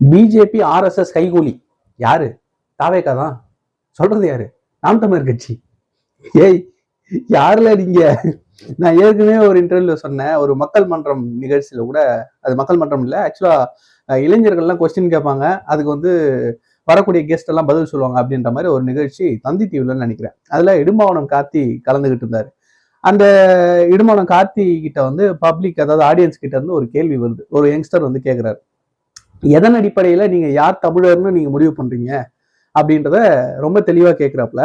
BJP RSS கைகூலி. யாரு? தாவேக்கா தான் சொல்றது யாரு? நாம் தமிழர் கட்சி. ஏய் யாருல நீங்க? நான் ஏற்கனவே ஒரு இன்டர்வியூல சொன்னேன். ஒரு மக்கள் மன்றம் நிகழ்ச்சியில கூட. அது மக்கள் மன்றம் இல்லை. ஆக்சுவலா இளைஞர்கள்லாம் கொஸ்டின் கேட்பாங்க. அதுக்கு வந்து வரக்கூடிய கெஸ்ட் எல்லாம் பதில் சொல்லுவாங்க அப்படின்ற மாதிரி ஒரு நிகழ்ச்சி தந்தி டிவிலன்னு நினைக்கிறேன். அதுல இடுமாவனம் கார்த்தி கலந்துகிட்டு இருந்தாரு. அந்த இடுமாவனம் கார்த்தி கிட்ட வந்து பப்ளிக் அதாவது ஆடியன்ஸ் கிட்ட இருந்து ஒரு கேள்வி வருது. ஒரு யங்ஸ்டர் வந்து கேட்கிறாரு எதன் அடிப்படையில் நீங்கள் யார் தமிழர்னு நீங்கள் முடிவு பண்ணுறீங்க அப்படின்றத ரொம்ப தெளிவாக கேட்குறாப்புல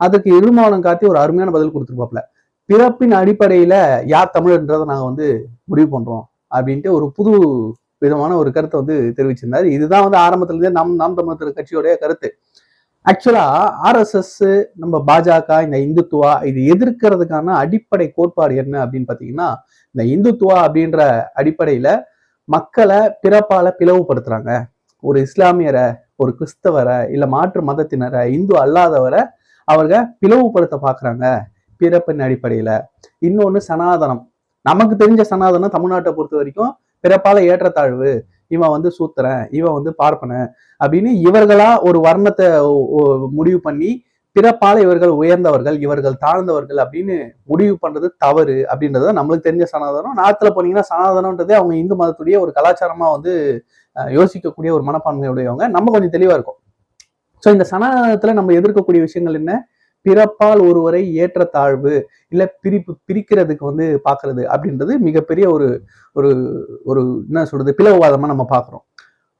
அதுக்கு இருமானம் காட்டி ஒரு அருமையான பதில் கொடுத்துருப்பாப்புல. பிறப்பின் அடிப்படையில் யார் தமிழர்ன்றதை நாங்கள் வந்து முடிவு பண்ணுறோம் அப்படின்ட்டு ஒரு புது விதமான ஒரு கருத்தை வந்து தெரிவிச்சிருந்தாரு. இதுதான் வந்து ஆரம்பத்துலேருந்தே நம் நாம் தமிழர் கட்சியோடைய கருத்து. ஆக்சுவலா ஆர்எஸ்எஸ் நம்ம பாஜக இந்த இந்துத்துவா இது எதிர்க்கிறதுக்கான அடிப்படை கோட்பாடு என்ன அப்படின்னு பார்த்தீங்கன்னா இந்த இந்துத்துவா அப்படின்ற அடிப்படையில் மக்களை பிறப்பால பிளவுபடுத்துறாங்க. ஒரு இஸ்லாமியரை ஒரு கிறிஸ்தவரை இல்ல மாற்று மதத்தினரை இந்து அல்லாதவரை அவங்க பிளவுபடுத்த பாக்குறாங்க பிறப்பின் அடிப்படையில. இன்னொன்னு சனாதனம். நமக்கு தெரிஞ்ச சனாதனம் தமிழ்நாட்டை பொறுத்த வரைக்கும் பிறப்பால ஏற்றத்தாழ்வு. இவன் வந்து சூத்திரன் இவன் வந்து பார்ப்பன அப்படின்னு இவர்களா ஒரு வர்ணத்தை முடிவு பண்ணி பிறப்பால இவர்கள் உயர்ந்தவர்கள் இவர்கள் தாழ்ந்தவர்கள் அப்படின்னு முடிவு பண்றது தவறு அப்படின்றது தான் நம்மளுக்கு தெரிஞ்ச சனாதனம். நாத்துல போனீங்கன்னா சனாதனம்ன்றதே அவங்க இந்து மதத்துடைய ஒரு கலாச்சாரமா வந்து யோசிக்கக்கூடிய ஒரு மனப்பான்மையுடையவங்க நம்ம கொஞ்சம் தெளிவா இருக்கும். ஸோ இந்த சனாதனத்துல நம்ம எதிர்க்கக்கூடிய விஷயங்கள் என்ன? பிறப்பால் ஒருவரை ஏற்றத்தாழ்வு இல்லை பிரிப்பு பிரிக்கிறதுக்கு வந்து பார்க்கறது அப்படின்றது மிகப்பெரிய ஒரு ஒரு ஒரு என்ன சொல்றது பிளவுவாதமாக நம்ம பார்க்குறோம்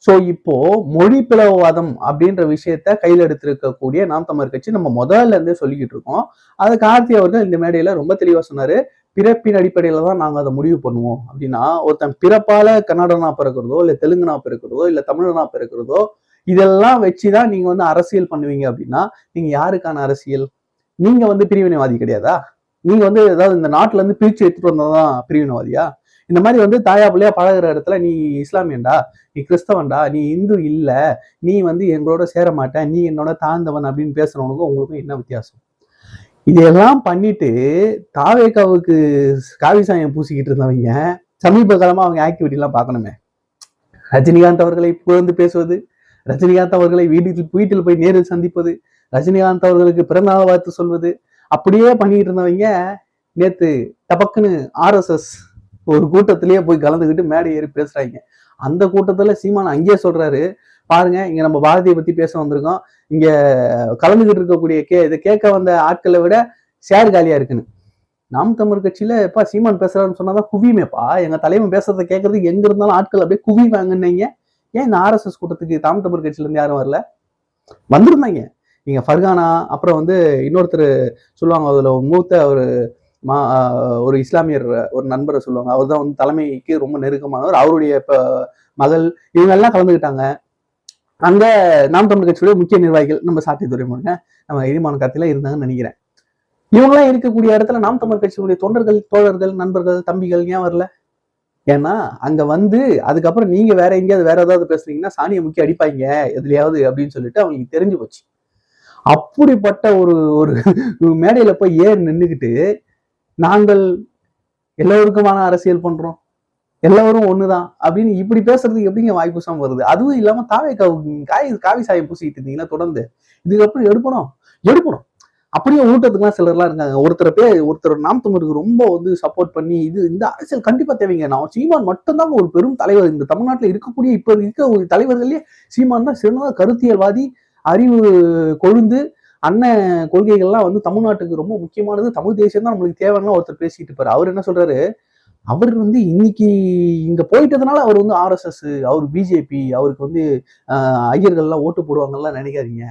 ஸோ இப்போ மொழி பிளவுவாதம் அப்படின்ற விஷயத்த கையில் எடுத்திருக்கக்கூடிய நாம் தமிழர் கட்சி நம்ம முதல்ல இருந்தே சொல்லிக்கிட்டு இருக்கோம். அதை கார்த்தி அவர்கள் இந்த மேடையில ரொம்ப தெளிவா சொன்னாரு. பிறப்பின் அடிப்படையில தான் நாங்க அதை முடிவு பண்ணுவோம். அப்படின்னா ஒருத்தன் பிறப்பால கன்னடனா பிறக்கிறதோ இல்லை தெலுங்குனா பிறக்கிறதோ இல்லை தமிழனா பிறக்கிறதோ இதெல்லாம் வச்சுதான் நீங்க வந்து அரசியல் பண்ணுவீங்க அப்படின்னா நீங்க யாருக்கான அரசியல்? நீங்க வந்து பிரிவினைவாதி கிடையாதா? நீங்க வந்து ஏதாவது இந்த நாட்டுல இருந்து பிரிச்சு எடுத்துட்டு வந்ததான் பிரிவினைவாதியா? இந்த மாதிரி வந்து தாயா பிள்ளையா பழகுற இடத்துல நீ இஸ்லாமியன்டா நீ கிறிஸ்தவன்டா நீ இந்து இல்லை நீ வந்து எங்களோட சேர மாட்டேன் நீ என்னோட தாழ்ந்தவன் அப்படின்னு பேசுறவனுக்கும் உங்களுக்கும் என்ன வித்தியாசம்? இதையெல்லாம் பண்ணிட்டு தாவேக்காவுக்கு காவி சாயம் பூசிக்கிட்டு இருந்தவங்க சமீப காலமாக அவங்க ஆக்டிவிட்டிலாம் பார்க்கணுமே. ரஜினிகாந்த் அவர்களை புகழ்ந்து பேசுவது ரஜினிகாந்த் அவர்களை வீட்டில் வீட்டில் போய் நேரில் சந்திப்பது ரஜினிகாந்த் அவர்களுக்கு பிறந்தநாள் வாழ்த்து சொல்வது அப்படியே பண்ணிக்கிட்டு இருந்தவங்க நேற்று டபக்குன்னு ஆர்எஸ்எஸ் ஒரு கூட்டத்திலேயே போய் கலந்துக்கிட்டு மேடை ஏறி பேசுறாங்க. அந்த கூட்டத்துல சீமான் அங்கேயே சொல்றாரு பாருங்க இங்க நம்ம பாரதியை பத்தி பேச வந்திருக்கோம். இங்க கலந்துகிட்டு இருக்கக்கூடிய கே இதை கேட்க வந்த ஆட்களை விட ஷேர் காலியா இருக்குன்னு. நாம் தமிழ் கட்சியில எப்பா சீமான் பேசுறாருன்னு சொன்னாதான் குவியுமேப்பா. எங்க தலைமை பேசுறத கேட்கறதுக்கு எங்க இருந்தாலும் ஆட்கள் அப்படியே குவிவாங்கன்னீங்க. ஏன் இந்த ஆர்எஸ்எஸ் கூட்டத்துக்கு தாம் தமிழ் கட்சியில இருந்து யாரும் வரல? வந்திருந்தாங்க. நீங்க ஃபர்கானா அப்புறம் வந்து இன்னொருத்தர் சொல்லுவாங்க அதுல மூத்த ஒரு மா ஒரு இஸ்லாமியர் ஒரு நண்பரை சொல்லுவாங்க. அவர் தான் வந்து தலைமைக்கு ரொம்ப நெருக்கமானவர். அவருடைய இப்போ மகள் இவங்க எல்லாம் கலந்துக்கிட்டாங்க. அங்க நாம் தமிழ் கட்சியுடைய முக்கிய நிர்வாகிகள் நம்ம சாத்திய துறைமுருங்க நம்ம எரிமான கார்த்தில இருந்தாங்கன்னு நினைக்கிறேன். இவங்கெல்லாம் இருக்கக்கூடிய இடத்துல நாம் தமிழ் கட்சியுடைய தொண்டர்கள் தோழர்கள் நண்பர்கள் தம்பிகள் ஏன் வரல? ஏன்னா அங்க வந்து அதுக்கப்புறம் நீங்க வேற எங்கேயாவது வேற ஏதாவது பேசுறீங்கன்னா சாணியை முக்கிய அடிப்பாங்க எதுலையாவது அப்படின்னு சொல்லிட்டு அவங்களுக்கு தெரிஞ்சு போச்சு. அப்படிப்பட்ட ஒரு ஒரு மேடையில போய் ஏறி நின்றுக்கிட்டு நாங்கள் எல்லோருக்குமான அரசியல் பண்றோம். எல்லாரும் ஒண்ணுதான். அப்படின்னு இப்படி பேசுறதுக்கு எப்படிங்க வாய்ப்புசம் வருது? அதுவும் இல்லாம தாவே காய் காவி சாயம் பூசிக்கிட்டு இருந்தீங்கன்னா தொடர்ந்து இதுக்கப்புறம் எடுப்பணும். எடுப்பணும். அப்படியே ஊட்டத்துக்குலாம் சிலர்லாம் இருக்காங்க. ஒருத்தர் பேர் ஒருத்தர் நாம் தமிழுக்கு ரொம்ப வந்து சப்போர்ட் பண்ணி இது இந்த அரசியல் கண்டிப்பா தேவைங்க. நான் சீமான் மட்டும்தான் ஒரு பெரும் தலைவர். இந்த தமிழ்நாட்டுல இருக்கக்கூடிய இப்ப இருக்க ஒரு தலைவர்களே சீமான் தான் சிறந்த கருத்தியல்வாதி அறிவு கொழுந்து அண்ணன் கொள்கைகள்லாம் வந்து தமிழ்நாட்டுக்கு ரொம்ப முக்கியமானது. தமிழ் தேசியம் தான் நம்மளுக்கு தேவைன்னா ஒருத்தர் பேசிட்டு இருப்பாரு. அவர் என்ன சொல்றாரு? அவர் வந்து இன்னைக்கு இங்க போயிட்டதுனால அவர் வந்து ஆர்எஸ்எஸ் அவர் பிஜேபி அவருக்கு வந்து ஐயர்கள்லாம் ஓட்டு போடுவாங்கலாம் நினைக்காதீங்க.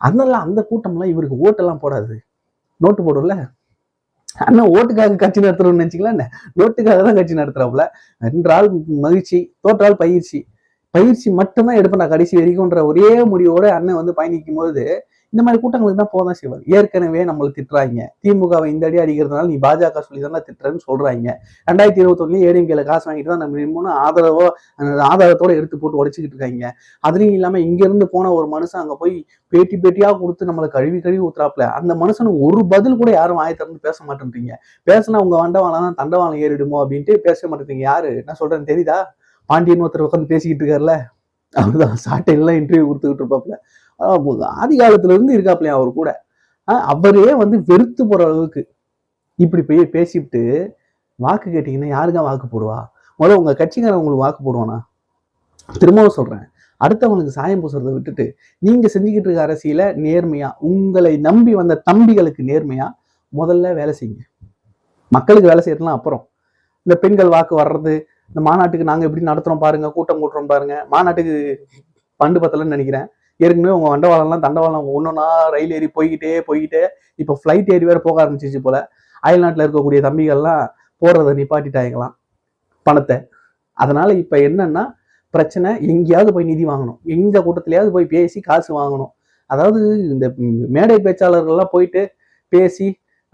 அதனால அந்த கூட்டம்லாம் இவருக்கு ஓட்டெல்லாம் போடாது. நோட்டு போடும்ல? அண்ணா ஓட்டுக்காக கட்சி நடத்துறோம்னு நினைச்சிக்கலாம் என்ன? நோட்டுக்காக தான் கட்சி நடத்துறாப்புல? என்றால் மகிழ்ச்சி தோற்றால் பயிற்சி. பயிற்சி மட்டும்தான் எடுப்பேன் நான் கடைசி வரைக்கும்ன்ற ஒரே முடிவோட அண்ணன் வந்து பயணிக்கும் போது இந்த மாதிரி கூட்டங்களுக்கு தான் போதான் செய்வார். ஏற்கனவே நம்மளை திட்டுறாங்க. திமுகவை இந்த அடி அடிக்கிறதுனால நீ பாஜக சொல்லி தானே திட்டுறேன்னு சொல்றாங்க. ரெண்டாயிரத்தி இருபத்தொன்னு ஏடிஎம்கேல காசு வாங்கிட்டு தான் நம்ம நிம்மனு ஆதரவோ ஆதாரத்தோட எடுத்து போட்டு உடைச்சிக்கிட்டு இருக்காங்க. அதுலயும் இல்லாம இங்க இருந்து போன ஒரு மனுஷன் அங்க போய் பேட்டி பேட்டியா கொடுத்து நம்மளை கழுவி கழுவி ஊத்துறாப்ல அந்த மனுஷனுக்கு ஒரு பதில் கூட யாரும் வாயை திறந்து பேச மாட்டேன்றீங்க. பேசினா உங்க வண்டவாளம் தான் தண்டவாளம் ஏறிடுமோ அப்படின்ட்டு பேச மாட்டேன்றீங்க. யாரு? என்ன சொல்றேன்னு தெரியுதா? பாண்டியன் ஒருத்தர் உட்காந்து பேசிக்கிட்டு இருக்காருல்ல அவர்தான் சாட்டையெல்லாம் இன்டர்வியூ கொடுத்துக்கிட்டு இருப்பாப்புல. ஆதி காலத்துல இருந்து இருக்காப்லையா அவர் கூட? அவரே வந்து வெறுத்து போற அளவுக்கு இப்படி போய் பேசிவிட்டு வாக்கு கேட்டீங்கன்னா யாருங்க வாக்கு போடுவா? முதல்ல உங்க கட்சிக்காரன் உங்களுக்கு வாக்கு போடுவானா? திரும்பவும் சொல்றேன். அடுத்தவங்களுக்கு சாயம் பூசுறதை விட்டுட்டு நீங்க செஞ்சுக்கிட்டு இருக்க அரசியல நேர்மையா உங்களை நம்பி வந்த தம்பிகளுக்கு நேர்மையா முதல்ல வேலை செய்யுங்க. மக்களுக்கு வேலை செய்யறதுலாம் அப்புறம். இந்த பெண்கள் வாக்கு வர்றது இந்த மாநாட்டுக்கு நாங்கள் எப்படி நடத்துகிறோம் பாருங்க கூட்டம் கூட்டுறோம் பாருங்க. மாநாட்டுக்கு பண்டு பத்தலன்னு நினைக்கிறேன். ஏற்கனவே உங்கள் வண்டவாளம்லாம் தண்டவாளம் ஒன்னொன்னா ரயில் ஏறி போய்கிட்டே போய்கிட்டே இப்போ ஃப்ளைட் ஏறி வேறு போக ஆரம்பிச்சிச்சு போல. அயல்நாட்டில் இருக்கக்கூடிய தம்பிகள்லாம் போடுறத நிப்பாட்டிட்டாங்களாம் பணத்தை. அதனால் இப்போ என்னன்னா பிரச்சனை எங்கேயாவது போய் நிதி வாங்கணும். எங்கள் கூட்டத்திலேயாவது போய் பேசி காசு வாங்கணும். அதாவது இந்த மேடை பேச்சாளர்கள்லாம் போயிட்டு பேசி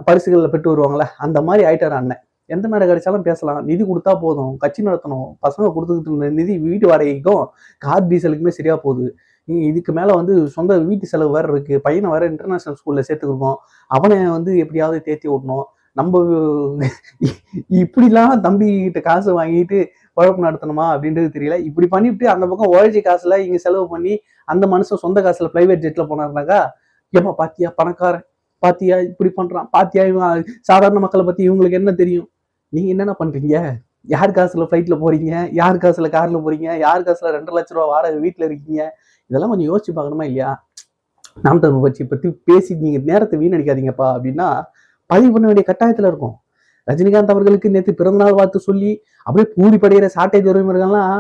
பரிசுகளில் பெற்று வருவாங்களே அந்த மாதிரி ஆயிட்டார் அண்ணன். எந்த மேடை கிடைச்சாலும் பேசலாம். நிதி கொடுத்தா போதும். கட்சி நடத்தணும். பசங்க கொடுத்துக்கிட்டு இருந்த நிதி வீட்டு வாடகைக்கும் கார் டீசலுக்குமே சரியா போகுது. இதுக்கு மேல வந்து சொந்த வீட்டு செலவு வேற இருக்கு. பையனை வேற இன்டர்நேஷனல் ஸ்கூல்ல சேர்த்துக்கிருக்கோம் அவனை வந்து எப்படியாவது தேத்தி விடணும். நம்ம இப்படிலாம் தம்பி கிட்ட காசு வாங்கிட்டு குழப்பம் நடத்தணுமா அப்படின்றது தெரியல. இப்படி பண்ணிவிட்டு அந்த பக்கம் உழைச்சி காசுல இங்க செலவு பண்ணி அந்த மனுஷன் சொந்த காசுல பிரைவேட் ஜெட்ல போனாருனாக்கா ஏப்பா பாத்தியா? பணக்காரன். பாத்தியா? இப்படி பண்றான். பாத்தியா? இவன் சாதாரண மக்களை பத்தி இவங்களுக்கு என்ன தெரியும்? நீங்கள் என்னென்ன பண்ணுறீங்க யார் காசில் ஃப்ளைட்டில் போகிறீங்க யார் காசில் காரில் போகிறீங்க யார் காசுல ரெண்டரை லட்ச ரூபா வாடகை வீட்டில் இருக்கீங்க? இதெல்லாம் கொஞ்சம் யோசிச்சு பார்க்கணுமா இல்லையா? நாம் தமிழ் பற்றி பற்றி பேசி நீங்கள் நேரத்தை வீணடிக்காதீங்கப்பா. அப்படின்னா பதிவு பண்ண வேண்டிய கட்டாயத்தில் இருக்கும். ரஜினிகாந்த் அவர்களுக்கு நேற்று பிறந்தநாள் வாழ்த்து சொல்லி அப்படியே பூரி படைகிற சாட்டை துறைமுறைகள்லாம்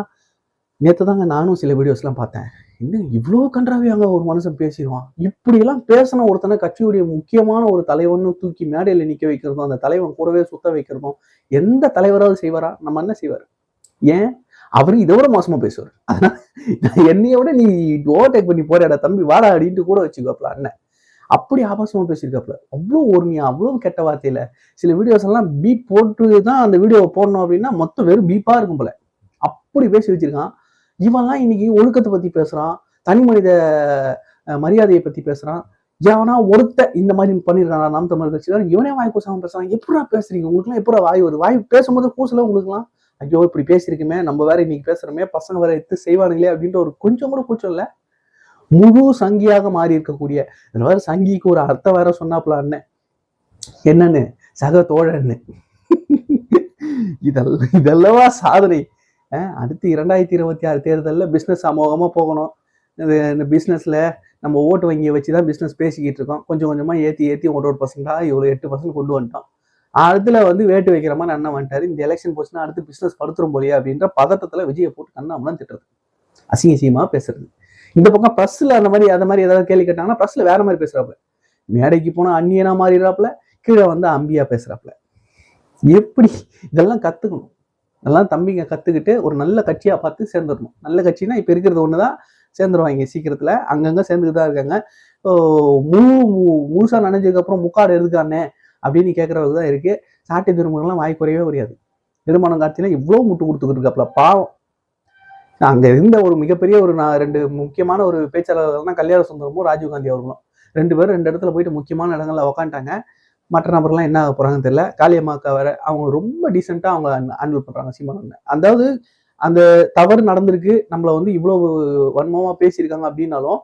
நேற்று தாங்க நானும் சில வீடியோஸ்லாம் பார்த்தேன். இன்னும் இவ்வளோ கன்றாவியாங்க ஒரு மனுஷன் பேசிடுவான்? இப்படியெல்லாம் பேசின ஒருத்தனை கட்சியுடைய முக்கியமான ஒரு தலைவன்னு தூக்கி மேடையில் நிற்க வைக்கிறதும் அந்த தலைவன் கூடவே சுத்த வைக்கிறதும் எந்த தலைவராவது செய்வாரா? நம்ம என்ன செய்வார்? ஏன்? அவரு இதை விட மோசமா பேசுவார். அதனால என்னைய விட நீ ஓவர்டேக் பண்ணி போறடா தம்பி வாடா அப்படின்ட்டு கூட வச்சுக்கோப்பல அண்ணன். அப்படி ஆபாசமா பேசியிருக்காப்புல அவ்வளோ ஒருமையா அவ்வளோ கெட்ட வார்த்தையில. சில வீடியோஸ் எல்லாம் பீப் போட்டு தான் அந்த வீடியோவை போடணும் அப்படின்னா மொத்தம் வெறும் பீப்பா இருக்கும் போல. அப்படி பேசி வச்சிருக்கான். இவெல்லாம் இன்னைக்கு ஒழுக்கத்தை பத்தி பேசுறான் தனி மனித மரியாதையை பத்தி பேசுறான். எவனா ஒருத்த இந்த மாதிரி பண்ணிருக்கானா நாம் தமிழ் கட்சியில் இவனே வாய் கூசாமல் பேசுறான். எப்படா பேசுறீங்க? உங்களுக்குலாம் எப்படா வாய் வருது? வாய் பேசும்போது கூசல உங்களுக்குலாம் ஐயோ இப்படி பேசியிருக்குமே நம்ம வேற இன்னைக்கு பேசுறோமே பசங்க வேற எடுத்து செய்வானுங்களே அப்படின்ற ஒரு கொஞ்சம் கூட கூச்சம் இல்ல. முழு சங்கியாக மாறி இருக்கக்கூடிய இந்த வேற சங்கிக்கு ஒரு அர்த்தம் வேற சொன்னாப்புல அண்ணன் என்னன்னு? சக தோழன்னு. இதெல்லாம் இதெல்லவா சாதனை. அடுத்து இரண்டாயிரத்தி இருபத்தி ஆறு தேர்தலில் பிஸ்னஸ் அமோகமாக போகணும். இந்த இந்த பிஸ்னஸில் நம்ம ஓட்டு வங்கியை வச்சு தான் பிஸ்னஸ் பேசிக்கிட்டு இருக்கோம். கொஞ்சம் கொஞ்சமாக ஏற்றி ஏற்றி ஒரு ஒரு பர்சன்டா இவ்வளோ எட்டு பர்சன்ட் கொண்டு வந்துட்டோம். அடுத்துல வந்து வேட்டு வைக்கிற மாதிரி அண்ணன் வந்துட்டார். இந்த எலெக்ஷன் போச்சுன்னா அடுத்து பிஸ்னஸ் படுத்துரும் போலியா அப்படின்ற பதட்டத்தில் விஜயை போட்டு கண்ணாமலாம் திட்டுறது. அசிங்க அசிங்கமா பேசுறது. இந்த பக்கம் ப்ரெஸ்ஸில் அந்த மாதிரி அந்த மாதிரி ஏதாவது கேள்வி கேட்டாங்கன்னா ப்ரெஸ்ஸில் வேற மாதிரி பேசுகிறாப்புல மேடைக்கு போனால் அந்நியனா மாறிடுறாப்புல கீழே வந்து அம்பியா பேசுறாப்புல. எப்படி இதெல்லாம் கற்றுக்கணும் நல்லா தம்பிங்க கற்றுக்கிட்டு ஒரு நல்ல கட்சியாக பார்த்து சேர்ந்துடணும். நல்ல கட்சினா இப்போ இருக்கிறது ஒன்று தான் சேர்ந்துருவாங்க சீக்கிரத்தில். அங்கங்கே சேர்ந்துக்கிட்டு தான் இருக்காங்க. ஓ, முழு முழுசாக நினைஞ்சதுக்கப்புறம் முக்காடு எதுக்கானே அப்படின்னு கேட்குறவங்க தான் இருக்குது சாட்டை திருமணம்லாம் வாய் குறையவே குறையாது. திருமணம் காட்சியில இவ்வளோ முட்டு கொடுத்துக்கிட்டு இருக்காப்ல பாவம். அங்கே இருந்த ஒரு மிகப்பெரிய ஒரு நான் ரெண்டு முக்கியமான ஒரு பேச்சாளர்கள்னா கல்யாண சுந்தரமும் ராஜீவ்காந்தி அவர்களும். ரெண்டு பேரும் ரெண்டு இடத்துல போயிட்டு முக்கியமான இடங்கள்ல உக்காண்டாங்க மற்ற நபர்லாம் என்ன ஆக போகிறாங்கன்னு தெரியல. காளியம்மாக்கா வேற அவங்க ரொம்ப டீசெண்டாக அவங்க ஹேண்டில் பண்ணுறாங்க சீமான் அதாவது அந்த தவறு நடந்திருக்கு நம்மளை வந்து இவ்வளோ வன்மமாக பேசியிருக்காங்க அப்படின்னாலும்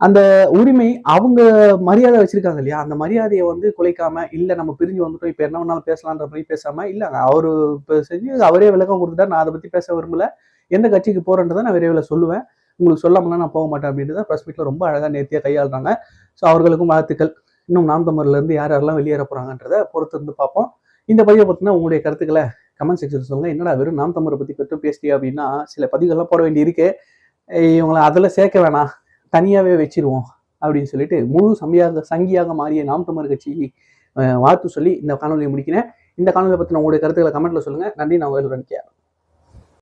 அந்த உரிமை அவங்க மரியாதை வச்சிருக்காங்க இல்லையா? அந்த மரியாதையை வந்து குலைக்காம இல்ல நம்ம பிரிஞ்சு வந்துட்டோம் இப்ப என்ன வேணாலும் பேசலான்ற மாதிரி பேசாம இல்ல அவரு இப்போ செஞ்சு அவரே விளக்கம் கொடுத்துட்டா நான் அதை பத்தி பேச விரும்பல. எந்த கட்சிக்கு போறேன்றதை நான் விரைவில் சொல்லுவேன். உங்களுக்கு சொல்லாமலாம் நான் போக மாட்டேன் அப்படின்றத ப்ரெஸ் மீட்ல ரொம்ப அழகா நேர்த்தியா கையாளுறாங்க. ஸோ அவர்களுக்கும் வாழ்த்துக்கள். இன்னும் நாம் இருந்து யார் யாரெல்லாம் வெளியேற போகிறாங்கன்றதை பொறுத்து இருந்து பார்ப்போம். இந்த பதிவை பார்த்தீங்கன்னா உங்களுடைய கருத்துக்களை கமெண்ட் செக்ஷன் சொல்லுங்கள் என்னடா வெறும் நாம் தமிழை பற்றி பெற்று பேசிட்டியா அப்படின்னா சில பதிவுகள்லாம் போட வேண்டி இருக்கு இவங்களை அதில் சேர்க்க வேணாம். தனியாகவே வச்சிருவோம் அப்படின்னு சொல்லிட்டு முழு சமையாக சங்கியாக மாறிய நாம் தமிழர் கட்சி வாழ்த்து சொல்லி இந்த காணொலியை முடிக்கிறேன். இந்த காணொலியை பற்றின உங்களுடைய கருத்துக்களை கமெண்ட்டில் சொல்லுங்க. நன்றி நான் வேலுடன் கேர்